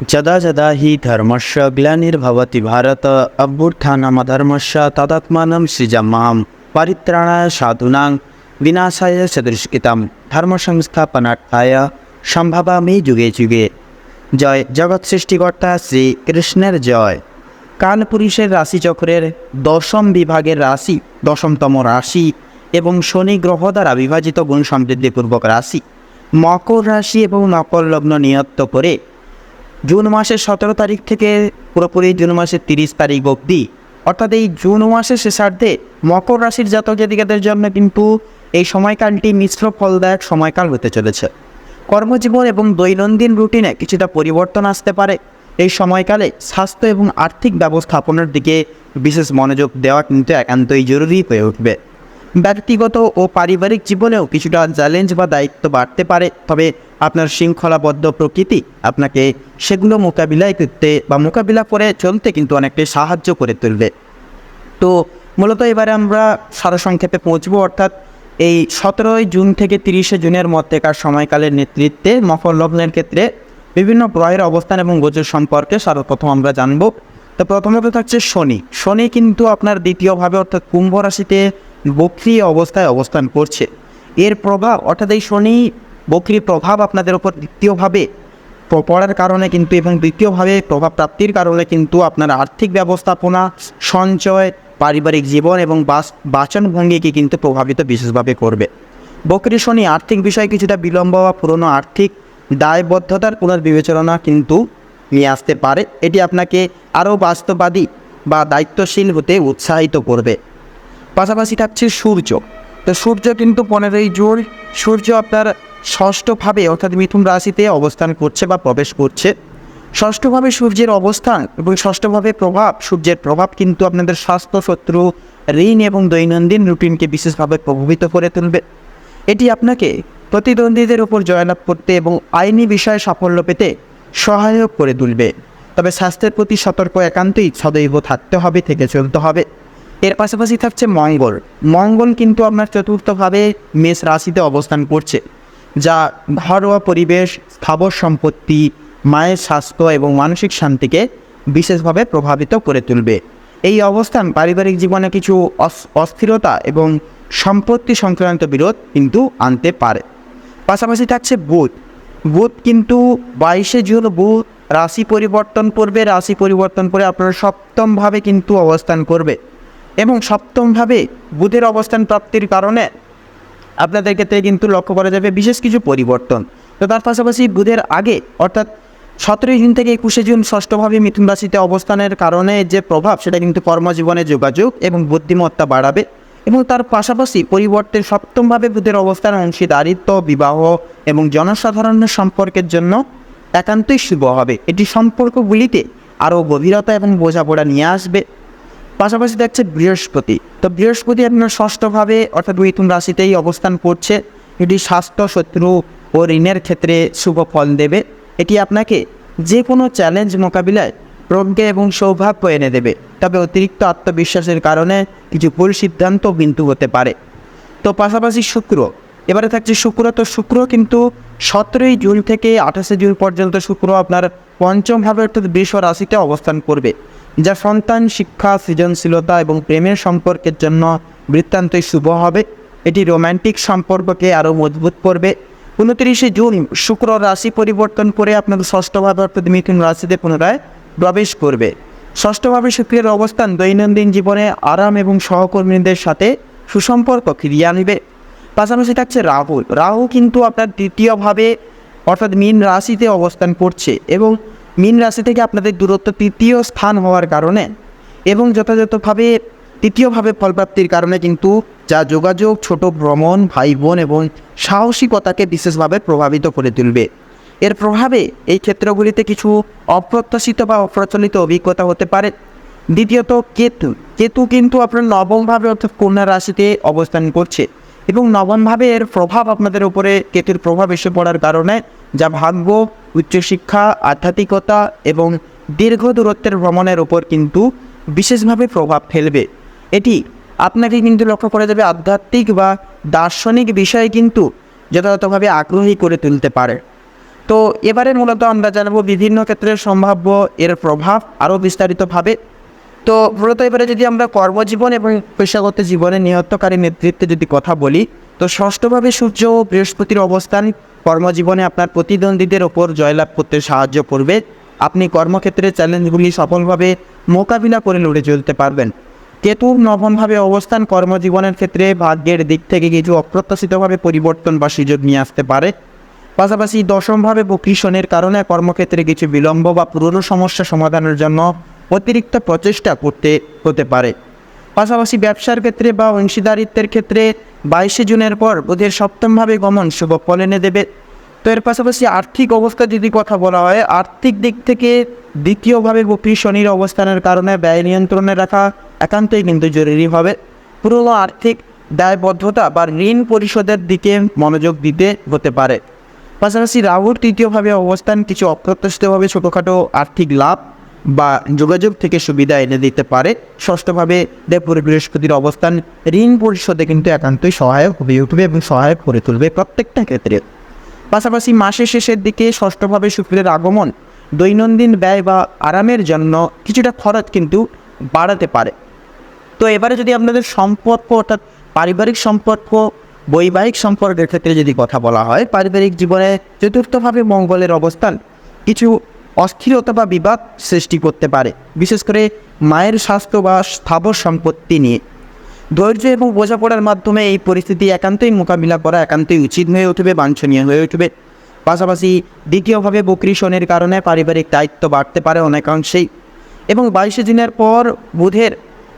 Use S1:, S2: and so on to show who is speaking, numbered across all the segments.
S1: যদা যদা হি ধর্মস্য গ্লানির্ভবতি ভারত অভ্যুত্থানমধর্মস্য তদাত্মাनं সৃজমাম পরিত্রাণায় সাধুনাং বিনাশায় সদৃশকিতম ধর্ম সংস্থাপনার্থায় সম্ভবামি যুগে যুগে জয় জগৎ সৃষ্টিকর্তা শ্রী কৃষ্ণের জয় কালপুরুষের রাশিচক্রের দশম বিভাগের রাশি দশমতম রাশি এবং শনি গ্রহ দ্বারা বিভাজিত গুণ সমৃদ্ধিপূর্বক রাশি। মকর রাশি এবং মকর লগ্ন নিয়ত্ত করে জুন মাসের সতেরো তারিখ থেকে পুরোপুরি জুন মাসের তিরিশ তারিখ অবধি। অর্থাৎ এই জুন মাসের শেষার্ধে মকর রাশির জাতক জাতিকাদের জন্য কিন্তু এই সময়কালটি মিশ্র ফলদায়ক সময়কাল হতে চলেছে। কর্মজীবন এবং দৈনন্দিন রুটিনে কিছুটা পরিবর্তন আসতে পারে। এই সময়কালে স্বাস্থ্য এবং আর্থিক ব্যবস্থাপনার দিকে বিশেষ মনোযোগ দেওয়া কিন্তু একান্তই জরুরি হয়ে উঠবে। ব্যক্তিগত ও পারিবারিক জীবনেও কিছুটা চ্যালেঞ্জ বা দায়িত্ব বাড়তে পারে। তবে আপনার শৃঙ্খলাবদ্ধ প্রকৃতি আপনাকে সেগুলো মোকাবিলায় করতে বা মোকাবিলা করে চলতে কিন্তু অনেকটাই সাহায্য করে তুলবে। তো মূলত এবারে আমরা সারসংক্ষেপে পৌঁছবো, অর্থাৎ এই সতেরোই জুন থেকে তিরিশে জুনের মধ্যেকার সময়কালের নেতৃত্বে মকর লগ্নের ক্ষেত্রে বিভিন্ন গ্রহের অবস্থান এবং গোচর সম্পর্কে সর্বপ্রথম আমরা জানব। তো প্রথমত থাকছে শনি। শনি কিন্তু আপনার দ্বিতীয়ভাবে অর্থাৎ কুম্ভ রাশিতে বক্রি অবস্থায় অবস্থান করছে। এর প্রভাব, অর্থাৎ এই শনি বক্রির প্রভাব আপনাদের ওপর দ্বিতীয়ভাবে পড়ার কারণে কিন্তু এবং দ্বিতীয়ভাবে প্রভাব প্রাপ্তির কারণে কিন্তু আপনার আর্থিক ব্যবস্থাপনা, সঞ্চয়, পারিবারিক জীবন এবং বাস বাচনভঙ্গিকে কিন্তু প্রভাবিত বিশেষভাবে করবে। বকরি শনি আর্থিক বিষয়ে কিছুটা বিলম্ব বা পুরনো আর্থিক দায়বদ্ধতার পুনর্বিবেচনা কিন্তু নিয়ে আসতে পারে। এটি আপনাকে আরও বাস্তববাদী বা দায়িত্বশীল হতে উৎসাহিত করবে। পাশাপাশি থাকছে সূর্য। তো সূর্য কিন্তু পনেরোই জুন, সূর্য আপনার ষষ্ঠভাবে অর্থাৎ মিথুন রাশিতে অবস্থান করছে বা প্রবেশ করছে। ষষ্ঠভাবে সূর্যের অবস্থান এবং ষষ্ঠভাবে প্রভাব, সূর্যের প্রভাব কিন্তু আপনাদের স্বাস্থ্য, শত্রু, ঋণ এবং দৈনন্দিন রুটিনকে বিশেষভাবে প্রভাবিত করে তুলবে। এটি আপনাকে প্রতিদ্বন্দ্বীদের উপর জয়লাভ করতে এবং আইনি বিষয়ে সাফল্য পেতে সহায়ক করে তুলবে। তবে স্বাস্থ্যের প্রতি সতর্ক, একান্তই সদৈব থাকতে হবে, থেকে চলতে হবে। এর পাশাপাশি থাকছে মঙ্গল। মঙ্গল কিন্তু আপনার চতুর্থভাবে মেষ রাশিতে অবস্থান করছে, যা ঘরোয়া পরিবেশ, স্থাবর সম্পত্তি, মায়ের স্বাস্থ্য এবং মানসিক শান্তিকে বিশেষভাবে প্রভাবিত করে তুলবে। এই অবস্থান পারিবারিক জীবনে কিছু অস- অস্থিরতা এবং সম্পত্তি সংক্রান্ত বিরোধ কিন্তু আনতে পারে। পাশাপাশি থাকছে বুধ। বুধ কিন্তু বাইশে জুন বুধ রাশি পরিবর্তন করবে। রাশি পরিবর্তন করে আপনার সপ্তমভাবে কিন্তু অবস্থান করবে। এবং সপ্তমভাবে বুধের অবস্থান প্রাপ্তির কারণে আপনাদের ক্ষেত্রে কিন্তু লক্ষ্য করা যাবে বিশেষ কিছু পরিবর্তন। তো তার পাশাপাশি বুধের আগে, অর্থাৎ সতেরোই জুন থেকে একুশে জুন ষষ্ঠভাবে মিথুন রাশিতে অবস্থানের কারণে যে প্রভাব, সেটা কিন্তু কর্মজীবনে যোগাযোগ এবং বুদ্ধিমত্তা বাড়াবে এবং তার পাশাপাশি পরিবর্তে সপ্তমভাবে বুধের অবস্থান অংশীদারিত্ব, বিবাহ এবং জনসাধারণের সম্পর্কের জন্য একান্তই শুভ হবে। এটি সম্পর্কগুলিতে আরও গভীরতা এবং বোঝাপড়া নিয়ে আসবে। পাশাপাশি দেখছে বৃহস্পতি। তো বৃহস্পতি আপনার ষষ্ঠভাবে, অর্থাৎ মিথুন রাশিতেই অবস্থান করছে। এটি স্বাস্থ্য, শত্রু ও ঋণের ক্ষেত্রে শুভ ফল দেবে। এটি আপনাকে যে কোনো চ্যালেঞ্জ মোকাবিলায় প্রজ্ঞা এবং সৌভাগ্য এনে দেবে। তবে অতিরিক্ত আত্মবিশ্বাসের কারণে কিছু ভুল সিদ্ধান্ত কিন্তু হতে পারে। তো পাশাপাশি শুক্র। এবারে থাকছে শুক্র, তো শুক্র কিন্তু সতেরোই জুন থেকে আঠাশে জুন পর্যন্ত শুক্র আপনার পঞ্চমভাবে, অর্থাৎ বৃষ রাশিতে অবস্থান করবে। যা সন্তান, শিক্ষা, সৃজনশীলতা এবং প্রেমের সম্পর্কের জন্য বৃত্তান্তই শুভ হবে। এটি রোম্যান্টিক সম্পর্ককে আরও মজবুত করবে। উনত্রিশে জুন শুক্র রাশি পরিবর্তন করে আপনাদের ষষ্ঠভাবে অর্থাৎ মিথুন রাশিতে পুনরায় প্রবেশ করবে। ষষ্ঠভাবে শুক্রের অবস্থান দৈনন্দিন জীবনে আরাম এবং সহকর্মীদের সাথে সুসম্পর্ক ফিরিয়ে আনবে। পাশাপাশি থাকছে রাহুল রাহু কিন্তু আপনার তৃতীয়ভাবে অর্থাৎ মীন রাশিতে অবস্থান করছে এবং মীন রাশি থেকে আপনাদের দূরত্ব তৃতীয় স্থান হওয়ার কারণে এবং যথাযথভাবে তৃতীয়ভাবে ফলপ্রাপ্তির কারণে কিন্তু যা যোগাযোগ, ছোট ভ্রমণ ভাই বোন এবং সাহসিকতাকে বিশেষভাবে প্রভাবিত করে তুলবে। এর প্রভাবে এই ক্ষেত্রগুলিতে কিছু অপ্রত্যাশিত বা অপ্রচলিত অভিজ্ঞতা হতে পারে। দ্বিতীয়ত, কেতু। কেতু কিন্তু আপনার নবমভাবে অর্থাৎ কন্যা রাশিতে অবস্থান করছে এবং নবমভাবে এর প্রভাব আপনাদের উপরে কেতুর প্রভাব এসে পড়ার কারণে যা ভাগ্য উচ্চশিক্ষা, আধ্যাত্মিকতা এবং দীর্ঘ দূরত্বের ভ্রমণের উপর কিন্তু বিশেষভাবে প্রভাব ফেলবে। এটি আপনাকে কিন্তু লক্ষ্য করা যাবে, আধ্যাত্মিক বা দার্শনিক বিষয়ে কিন্তু যথাযথভাবে আগ্রহী করে তুলতে পারে। তো এবারে মূলত আমরা জানাব বিভিন্ন ক্ষেত্রে সম্ভাব্য এর প্রভাব আরও বিস্তারিতভাবে। তো মূলত এবারে যদি আমরা কর্মজীবন এবং পেশাগত জীবনে নিহতকারী নেতৃত্বে যদি কথা বলি, তো ষষ্ঠভাবে সূর্য ও বৃহস্পতির অবস্থান কর্মজীবনে আপনার প্রতিদ্বন্দ্বীদের ওপর জয়লাভ করতে সাহায্য করবে। আপনি কর্মক্ষেত্রে চ্যালেঞ্জগুলি সফলভাবে মোকাবিলা করে লড়ে চলতে পারবেন। কেতুর নবমভাবে অবস্থান কর্মজীবনের ক্ষেত্রে ভাগ্যের দিক থেকে কিছু অপ্রত্যাশিতভাবে পরিবর্তন বা সুযোগ নিয়ে আসতে পারে। পাশাপাশি দশমভাবে বকৃষণের কারণে কর্মক্ষেত্রে কিছু বিলম্ব বা পুরনো সমস্যা সমাধানের জন্য অতিরিক্ত প্রচেষ্টা করতে হতে পারে। পাশাপাশি ব্যবসার ক্ষেত্রে বা অংশীদারিত্বের ক্ষেত্রে বাইশে জুনের পর বুধের সপ্তমভাবে গমন, শুভ ফল এনে দেবে। তো এর পাশাপাশি আর্থিক অবস্থা যদি কথা বলা হয়, আর্থিক দিক থেকে দ্বিতীয়ভাবে বকরি শনির অবস্থানের কারণে ব্যয় নিয়ন্ত্রণে রাখা একান্তই কিন্তু জরুরি হবে। পুরনো আর্থিক দায়বদ্ধতা বা ঋণ পরিশোধের দিকে মনোযোগ দিতে হতে পারে। পাশাপাশি রাহুর তৃতীয়ভাবে অবস্থান কিছু অপ্রত্যাশিতভাবে ছোটোখাটো আর্থিক লাভ বা যোগাযোগ থেকে সুবিধা এনে দিতে পারে। ষষ্ঠভাবে দেবপুর বৃহস্পতির অবস্থান। ঋণ পরিশোধে কিন্তু একান্তই সহায়ক হয়ে উঠবে এবং সহায়ক করে তুলবে প্রত্যেকটা ক্ষেত্রে। পাশাপাশি মাসের শেষের দিকে ষষ্ঠভাবে শুক্রের আগমন। দৈনন্দিন ব্যয় বা আরামের জন্য কিছুটা খরচ কিন্তু বাড়াতে পারে। তো এবারে যদি আপনাদের সম্পর্ক অর্থাৎ পারিবারিক সম্পর্ক, বৈবাহিক সম্পর্কের ক্ষেত্রে যদি কথা বলা হয়, পারিবারিক জীবনে চতুর্থভাবে মঙ্গলের অবস্থান। কিছু অস্থিরতা বা বিবাদ সৃষ্টি করতে পারে, বিশেষ করে মায়ের স্বাস্থ্য বা স্থাবর সম্পত্তি নিয়ে। ধৈর্য এবং বোঝাপড়ার মাধ্যমে এই পরিস্থিতি একান্তই মোকাবিলা করা একান্তই উচিত হয়ে উঠবে, বাঞ্ছনীয় হয়ে উঠবে। পাশাপাশি দ্বিতীয়ভাবে বকরি শনের কারণে পারিবারিক দায়িত্ব বাড়তে পারে অনেকাংশেই এবং বাইশে দিনের পর বুধের,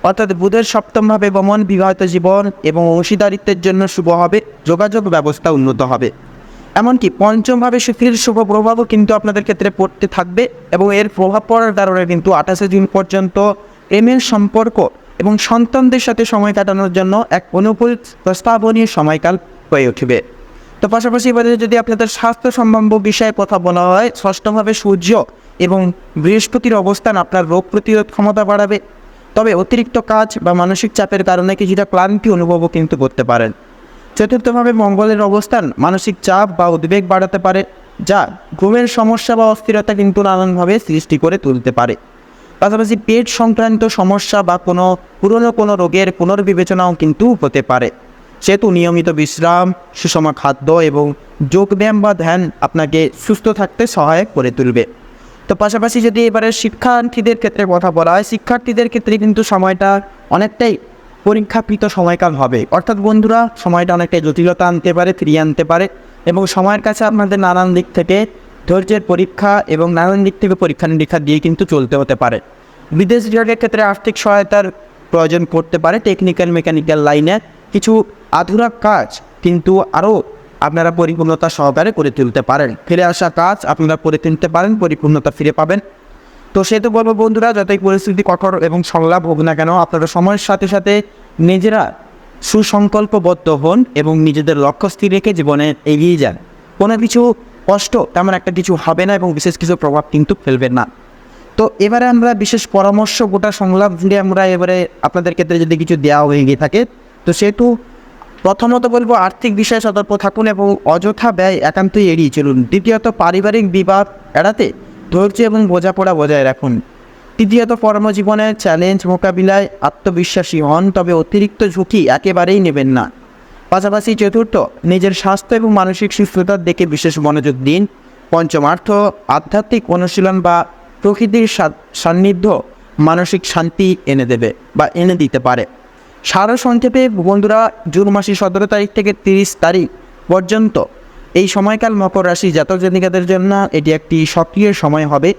S1: অর্থাৎ বুধের সপ্তমভাবে গমন বিবাহিত জীবন এবং অংশীদারিত্বের জন্য শুভ হবে, যোগাযোগ ব্যবস্থা উন্নত হবে। এমনকি পঞ্চমভাবে শুক্রের শুভ প্রভাবও কিন্তু আপনাদের ক্ষেত্রে পড়তে থাকবে এবং এর প্রভাব পড়ার কারণে কিন্তু আঠাশে জুন পর্যন্ত প্রেমের সম্পর্ক এবং সন্তানদের সাথে সময় কাটানোর জন্য এক অনুকূল প্রস্তাবনীয় সময়কাল হয়ে উঠবে। তো পাশাপাশি এবারে যদি আপনাদের স্বাস্থ্য সম্ভাব্য বিষয়ে কথা বলা হয়, ষষ্ঠভাবে সূর্য এবং বৃহস্পতির অবস্থান আপনার রোগ প্রতিরোধ ক্ষমতা বাড়াবে। তবে অতিরিক্ত কাজ বা মানসিক চাপের কারণে কিছুটা ক্লান্তি অনুভবও কিন্তু করতে পারেন। চতুর্থভাবে মঙ্গলের অবস্থান, মানসিক চাপ বা উদ্বেগ বাড়াতে পারে, যা ঘুমের সমস্যা বা অস্থিরতা কিন্তু নানানভাবে সৃষ্টি করে তুলতে পারে। পাশাপাশি পেট সংক্রান্ত সমস্যা বা কোনো পুরনো কোনো রোগের পুনর্বিবেচনাও কিন্তু হতে পারে। সেহেতু নিয়মিত বিশ্রাম, সুষম খাদ্য এবং যোগব্যায়াম বা ধ্যান আপনাকে সুস্থ থাকতে সহায়ক করে তুলবে। তো পাশাপাশি যদি এবারে শিক্ষার্থীদের ক্ষেত্রে কথা বলা হয়, শিক্ষার্থীদের ক্ষেত্রে কিন্তু সময়টা অনেকটাই পরীক্ষাকৃত সময়কাল হবে। অর্থাৎ বন্ধুরা, সময়টা অনেকটাই জটিলতা আনতে পারে, ফিরিয়ে আনতে পারে এবং সময়ের কাছে আপনাদের নানান দিক থেকে ধৈর্যের পরীক্ষা এবং নানান দিক থেকে পরীক্ষা নিরীক্ষা দিয়ে কিন্তু চলতে হতে পারে। বিদেশ বিভাগের ক্ষেত্রে আর্থিক সহায়তার প্রয়োজন পড়তে পারে টেকনিক্যাল মেকানিক্যাল লাইনে কিছু আধুরা কাজ কিন্তু আরও আপনারা পরিপূর্ণতা সহকারে করে তুলতে পারেন। ফিরে আসা কাজ আপনারা করে তুলতে পারেন, পরিপূর্ণতা ফিরে পাবেন। তো সে তো বলব, বন্ধুরা, যতই পরিস্থিতি কঠোর এবং সংলাপ হোক না কেন, আপনারা সময়ের সাথে সাথে নিজেরা সুসংকল্পবদ্ধ হন এবং নিজেদের লক্ষ্য স্থির রেখে জীবনে এগিয়ে যান। কোনো কিছু কষ্ট তেমন একটা কিছু হবে না এবং বিশেষ কিছু প্রভাব কিন্তু ফেলবে না। তো এবারে আমরা বিশেষ পরামর্শ, গোটা সংলাপ জুড়ে আমরা এবারে আপনাদের ক্ষেত্রে যদি কিছু দেওয়া হয়ে গিয়ে থাকে, তো সেহেতু প্রথমত বলব, আর্থিক বিষয়ে সতর্ক থাকুন এবং অযথা ব্যয় একান্তই এড়িয়ে চলুন। দ্বিতীয়ত, পারিবারিক বিবাদ এড়াতে ধৈর্য এবং বোঝাপড়া বজায় রাখুন। তৃতীয়ত কর্মজীবনের চ্যালেঞ্জ মোকাবিলায় আত্মবিশ্বাসী হন, তবে অতিরিক্ত ঝুঁকি একেবারেই নেবেন না। পাশাপাশি চতুর্থ, নিজের স্বাস্থ্য এবং মানসিক সুস্থতার দিকে বিশেষ মনোযোগ দিন। পঞ্চমার্থ, আধ্যাত্মিক অনুশীলন বা প্রকৃতির সান্নিধ্য মানসিক শান্তি এনে দেবে বা এনে দিতে পারে। সারা সংক্ষেপে বন্ধুরা, জুন মাসের সতেরো তারিখ থেকে তিরিশ তারিখ পর্যন্ত এই সময়কাল মকর রাশি জাতক জাতিকাদের জন্য এটি একটি সক্রিয় সময় হবে,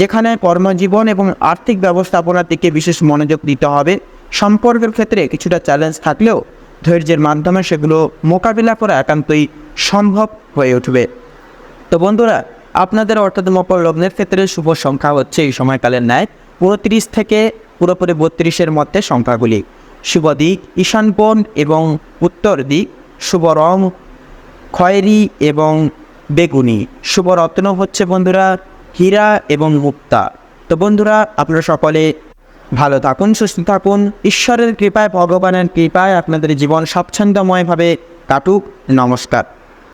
S1: যেখানে কর্মজীবন এবং আর্থিক ব্যবস্থাপনার দিকে বিশেষ মনোযোগ দিতে হবে। সম্পর্কের ক্ষেত্রে কিছুটা চ্যালেঞ্জ থাকলেও ধৈর্যের মাধ্যমে সেগুলো মোকাবিলা করা একান্তই সম্ভব হয়ে উঠবে। তো বন্ধুরা, আপনাদের অর্থাৎ মকর লগ্নের ক্ষেত্রে শুভ সংখ্যা হচ্ছে এই সময়কালের ন্যায়। উনত্রিশ থেকে পুরোপুরি বত্রিশের মধ্যে সংখ্যাগুলি। শুভ দিক ঈশানপন এবং উত্তর দিক। শুভ রং খয়েরি এবং বেগুনি। শুভ রত্ন হচ্ছে বন্ধুরা হীরা এবং মুক্তা। তো বন্ধুরা, আপনারা সকলে ভালো থাকুন, সুস্থ থাকুন। ঈশ্বরের কৃপায়, ভগবানের কৃপায় আপনাদের জীবন স্বাচ্ছন্দ্যময়ভাবে কাটুক। নমস্কার।